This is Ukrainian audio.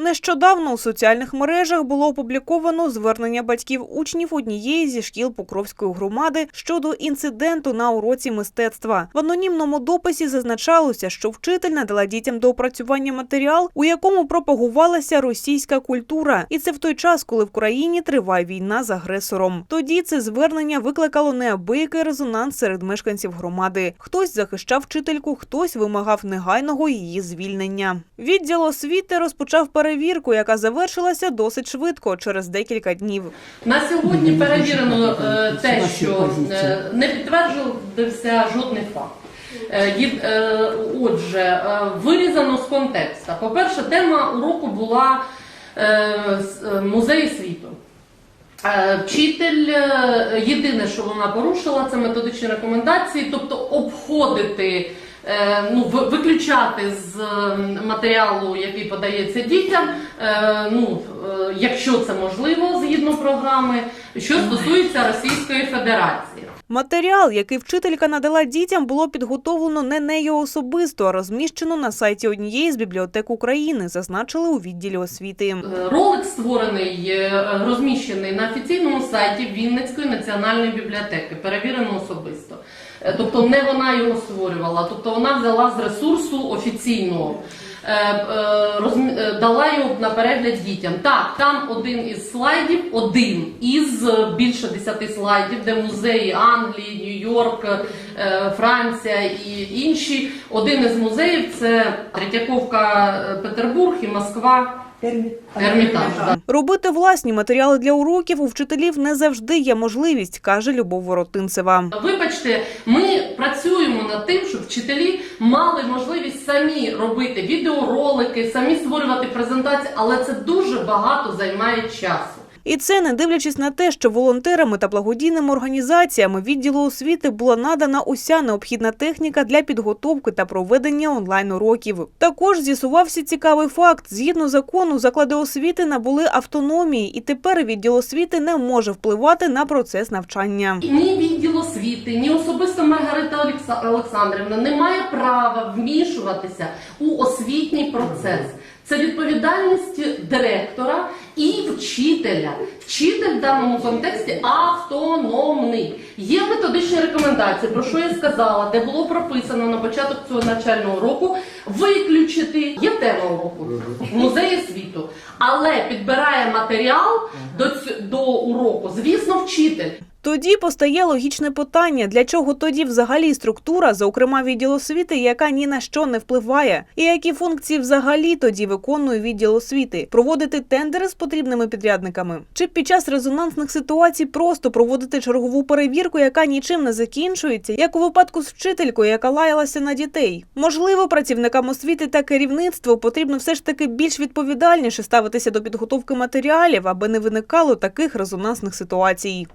Нещодавно у соціальних мережах було опубліковано звернення батьків учнів однієї зі шкіл Покровської громади щодо інциденту на уроці мистецтва. В анонімному дописі зазначалося, що вчитель надала дітям до опрацювання матеріал, у якому пропагувалася російська культура, і це в той час, коли в країні триває війна з агресором. Тоді це звернення викликало неабиякий резонанс серед мешканців громади. Хтось захищав вчительку, хтось вимагав негайного її звільнення. Відділ освіти розпочав перевірку, яка завершилася досить швидко через декілька днів. На сьогодні перевірено е, те, що е, не підтверджувався жодний факт. Е, Отже, вирізано з контексту. По-перше, тема уроку була музеї світу. Вчитель єдине, що вона порушила, це методичні рекомендації, тобто обходити, ну, виключати з матеріалу, який подається дітям, е, ну, е, якщо це можливо, згідно програми, що стосується Російської Федерації. Матеріал, який вчителька надала дітям, було підготовлено не нею особисто, а розміщено на сайті однієї з бібліотек України, зазначили у відділі освіти. Ролик створений, е, розміщений на офіційному сайті Вінницької національної бібліотеки, перевірено особисто. Е, Тобто не вона його створювала, тобто вона взяла з ресурсу офіційного. Е, е, е, Дала його на перегляд дітям. Так, там один із слайдів, один із більше десяти слайдів, де музеї Англії, Нью-Йорк, Франція і інші. Один із музеїв це Третьяковка, Петербург і Москва. Ермітаж. Робити власні матеріали для уроків у вчителів не завжди є можливість, каже Любов Воротинцева. Вибачте, ми працюємо над тим, щоб вчителі мали можливість самі робити відеоролики, самі створювати презентації, але це дуже багато займає часу. І це не дивлячись на те, що волонтерами та благодійними організаціями відділу освіти була надана уся необхідна техніка для підготовки та проведення онлайн уроків. Також з'ясувався цікавий факт: згідно закону, заклади освіти набули автономії, і тепер відділ освіти не може впливати на процес навчання. Ні відділ освіти, ні особисто Маргарита Олекса- Олександрівна не має права вмішуватися у освітній процес. Це відповідальність директора вчителя. Вчитель в даному контексті автономний. Є методичні рекомендації, про що я сказала, де було прописано на початок цього навчального року виключити. Є тема уроку в музеї світу, але підбирає матеріал до, до уроку, звісно, вчитель. Тоді постає логічне питання: для чого тоді взагалі структура, зокрема відділ освіти, яка ні на що не впливає, і які функції взагалі тоді виконує відділ освіти? Проводити тендери з потрібними підрядниками, чи під час резонансних ситуацій просто проводити чергову перевірку, яка нічим не закінчується, як у випадку з вчителькою, яка лаялася на дітей? Можливо, працівникам освіти та керівництву потрібно все ж таки більш відповідальніше ставитися до підготовки матеріалів, аби не виникало таких резонансних ситуацій.